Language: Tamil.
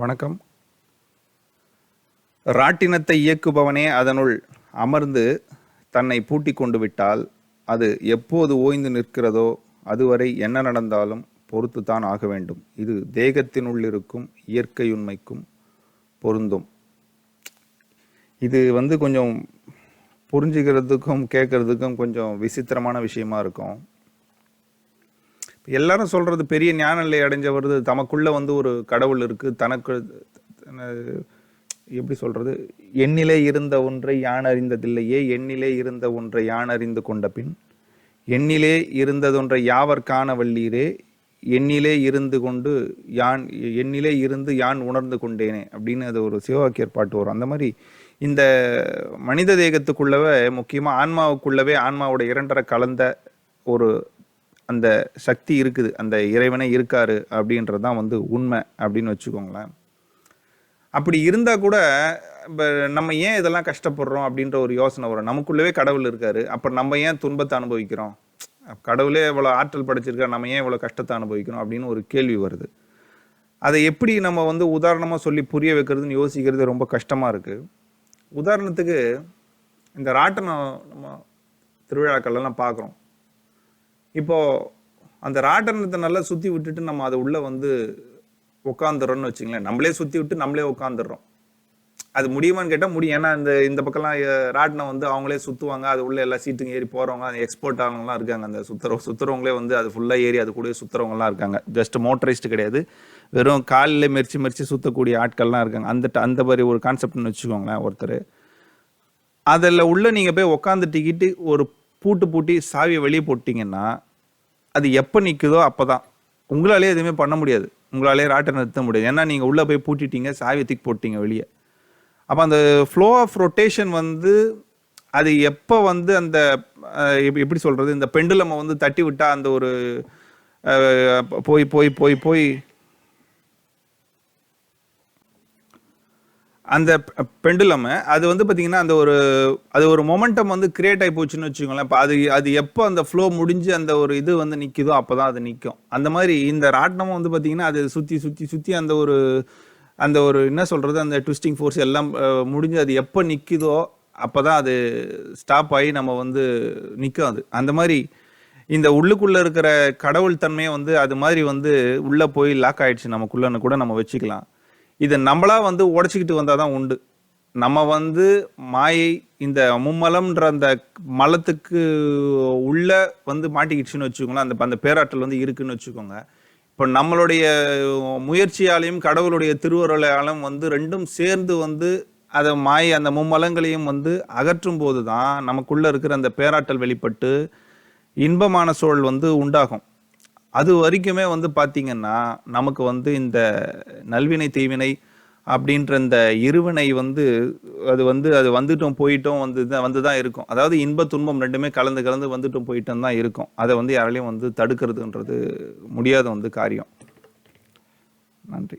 வணக்கம். ராட்டினத்தை இயக்குபவனே அதனுள் அமர்ந்து தன்னை பூட்டிக் கொண்டு விட்டால் அது எப்போது ஓய்ந்து நிற்கிறதோ அதுவரை என்ன நடந்தாலும் பொறுத்துத்தான் ஆக வேண்டும். இது தேகத்தினுள் இருக்கும் இயற்கையுண்மைக்கும் பொருந்தும். இது வந்து கொஞ்சம் புரிஞ்சுக்கிறதுக்கும் கேட்கறதுக்கும் கொஞ்சம் விசித்திரமான விஷயமா இருக்கும். எல்லாரும் சொல்றது பெரிய ஞான நிலை அடைஞ்சவர் தமக்குள்ள வந்து ஒரு கடவுள் இருக்கு. தனக்கு எப்படி சொல்றது? எண்ணிலே இருந்த ஒன்றை யான் அறிந்ததில்லையே? எண்ணிலே இருந்த ஒன்றை யான் அறிந்து கொண்ட பின் எண்ணிலே இருந்ததொன்றை யாவர் காண வல்லீரே? எண்ணிலே இருந்து கொண்டு யான் எண்ணிலே இருந்து யான் உணர்ந்து கொண்டேனே? அப்படின்னு அது ஒரு சிவவாக்கியர் பாட்டு வரும். அந்த மாதிரி இந்த மனித தேகத்துக்குள்ளவே முக்கியமாக ஆன்மாவுக்குள்ளவே ஆன்மாவோட இரண்டரை கலந்த ஒரு அந்த சக்தி இருக்குது அந்த இறைவனே இருக்காரு அப்படின்றது தான் வந்து உண்மை அப்படின்னு வச்சுக்கோங்களேன். அப்படி இருந்தால் கூட இப்போ நம்ம ஏன் இதெல்லாம் கஷ்டப்படுறோம் அப்படின்ற ஒரு யோசனை வரும். நமக்குள்ளவே கடவுள் இருக்காரு. அப்புறம் நம்ம ஏன் துன்பத்தை அனுபவிக்கிறோம்? கடவுளே இவ்வளோ ஆற்றல் படைச்சிருக்காரு. நம்ம ஏன் இவ்வளோ கஷ்டத்தை அனுபவிக்கிறோம் அப்படின்னு ஒரு கேள்வி வருது. அதை எப்படி நம்ம வந்து உதாரணமாக சொல்லி புரிய வைக்கிறதுன்னு யோசிக்கிறது ரொம்ப கஷ்டமாக இருக்குது உதாரணத்துக்கு இந்த ராட்டனம் நம்ம திருவிழாக்கள்லாம் பார்க்குறோம். இப்போது அந்த ராட்டனத்தை நல்லா சுற்றி விட்டுட்டு நம்ம அதை உள்ளே வந்து உட்காந்துறோம்னு வச்சுங்களேன். நம்மளே சுற்றி விட்டு நம்மளே உட்காந்துடுறோம் அது முடியுமான்னு கேட்டால் முடியும் ஏன்னா இந்த இந்த பக்கம்லாம் ராட்டினம் வந்து அவங்களே சுற்றுவாங்க அது உள்ள எல்லா சீட்டுங்க ஏறி போகிறவங்க அந்த எக்ஸ்போர்ட் ஆகவங்களாம் இருக்காங்க. அந்த சுத்துற சுற்றுறவங்களே வந்து அது ஃபுல்லாக ஏறி அது கூட சுற்றுறவங்கலாம் இருக்காங்க. ஜஸ்ட் மோட்டரைஸ்டு கிடையாது. வெறும் காலில் மெரிச்சு மெரிச்சு சுற்றக்கூடிய ஆட்கள்லாம் இருக்காங்க. அந்த ட- அந்த மாதிரி ஒரு கான்செப்ட்னு வச்சுக்கோங்களேன் ஒருத்தர். அதில் உள்ள நீங்கள் போய் உக்காந்துட்டிக்கிட்டு ஒரு பூட்டு பூட்டி சாவியை வெளியே போட்டிங்கன்னா அது எப்போ நிற்குதோ அப்போ தான் உங்களாலே எதுவுமே பண்ண முடியாது. உங்களாலே ராட்டை நிறுத்த முடியாது. ஏன்னா நீங்கள் உள்ளே போய் பூட்டிட்டீங்க சாவியை தூக்கி போட்டிங்க வெளியே. அப்போ அந்த ஃப்ளோ ஆஃப் ரொட்டேஷன் வந்து அது எப்போ வந்து அந்த எப்படி சொல்கிறது இந்த பெண்டுலமை வந்து தட்டி விட்டால் அந்த ஒரு போய் போய் போய் போய் அந்த பெண்டுலம் அது வந்து பார்த்தீங்கன்னா அந்த ஒரு அது ஒரு மொமெண்டம் வந்து கிரியேட் ஆகி போச்சுன்னு வச்சுக்கோங்களேன். இப்போ அது அது எப்போ அந்த ஃப்ளோ முடிஞ்சு அந்த ஒரு இது வந்து நிற்குதோ அப்போ தான் அது நிற்கும் அந்த மாதிரி இந்த ராட்டினமும் வந்து பார்த்தீங்கன்னா அது சுற்றி சுற்றி சுற்றி அந்த ஒரு அந்த ஒரு என்ன சொல்கிறது அந்த ட்விஸ்டிங் ஃபோர்ஸ் எல்லாம் முடிஞ்சு அது எப்போ நிற்குதோ அப்போ தான் அது ஸ்டாப் ஆகி நம்ம வந்து நிற்கும் அது. அந்த மாதிரி இந்த உள்ளுக்குள்ளே இருக்கிற கடவுள் தன்மையை வந்து அது மாதிரி வந்து உள்ளே போய் லாக் ஆயிடுச்சு. நமக்குள்ளன்னு கூட நம்ம வச்சுக்கலாம். இதை நம்மளா வந்து உடைச்சிக்கிட்டு வந்தாதான் உண்டு. நம்ம வந்து மாயை இந்த மும்மலம்ன்ற அந்த மலத்துக்கு உள்ள வந்து மாட்டிக்கிடுச்சுன்னு வச்சுக்கோங்களேன் அந்த அந்த பேராற்றல் வந்து இருக்குன்னு வச்சுக்கோங்க. இப்போ நம்மளுடைய முயற்சியாலையும் கடவுளுடைய திருவருளாலும் வந்து ரெண்டும் சேர்ந்து வந்து அதை மாயை அந்த மும்மலங்களையும் வந்து அகற்றும் போது தான் நமக்குள்ளே இருக்கிற அந்த பேராற்றல் வெளிப்பட்டு இன்பமான சூழல் வந்து உண்டாகும். அது வரைக்குமே வந்து பார்த்தீங்கன்னா நமக்கு வந்து இந்த நல்வினை தீவினை அப்படின்ற இந்த இருவினை வந்து அது வந்து அது வந்துட்டும் போயிட்டும் வந்து தான் வந்து தான் இருக்கும். அதாவது இன்ப துன்பம் ரெண்டுமே கலந்து கலந்து வந்துட்டும் போயிட்டும் தான் இருக்கும். அதை வந்து யாராலையும் வந்து தடுக்கிறதுன்றது முடியாத வந்து காரியம். நன்றி.